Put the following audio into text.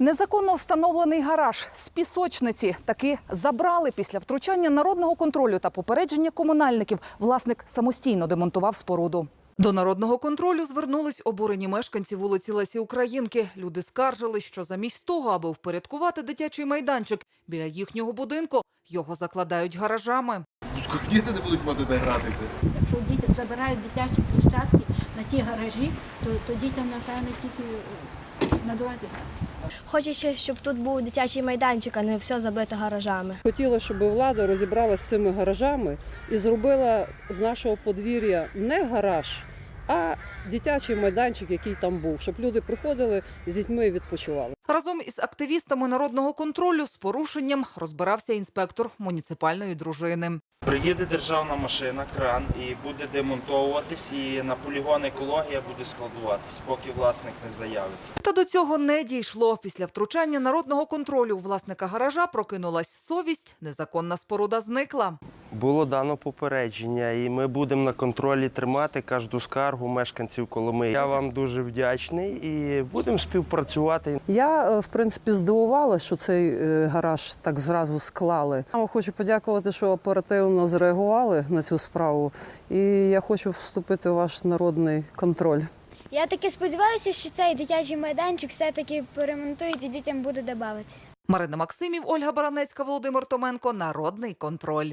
Незаконно встановлений гараж з пісочниці таки забрали після втручання народного контролю та попередження комунальників. Власник самостійно демонтував споруду. До народного контролю звернулись обурені мешканці вулиці Лесі Українки. Люди скаржили, що замість того, аби впорядкувати дитячий майданчик біля їхнього будинку, його закладають гаражами. Діти не будуть мати де гратися? Якщо дітям забирають дитячі площадки на ті гаражі, то, то дітям, напевно, тільки на дорозі гратися. Хочеться, щоб тут був дитячий майданчик, а не все забите гаражами. Хотіла, щоб влада розібралася з цими гаражами і зробила з нашого подвір'я не гараж, а дитячий майданчик, який там був, щоб люди приходили з дітьми і відпочивали. Разом із активістами народного контролю з порушенням розбирався інспектор муніципальної дружини. Приїде державна машина, кран і буде демонтовуватись, і на полігон екологія буде складуватися, поки власник не заявиться. Та до цього не дійшло. Після втручання народного контролю у власника гаража прокинулась совість. Незаконна споруда зникла. Було дано попередження, і ми будемо на контролі тримати кожну скаргу мешканців Коломи. Я вам дуже вдячний і будемо співпрацювати. Я, е, в принципі, здивувалася, що цей е, гараж так зразу склали. Я хочу подякувати, що оперативно зреагували на цю справу. І я хочу вступити у ваш народний контроль. Я таки сподіваюся, що цей дитячий майданчик все-таки поремонтують і дітям буде де. Марина Максимів, Ольга Баранецька, Володимир Томенко. Народний контроль.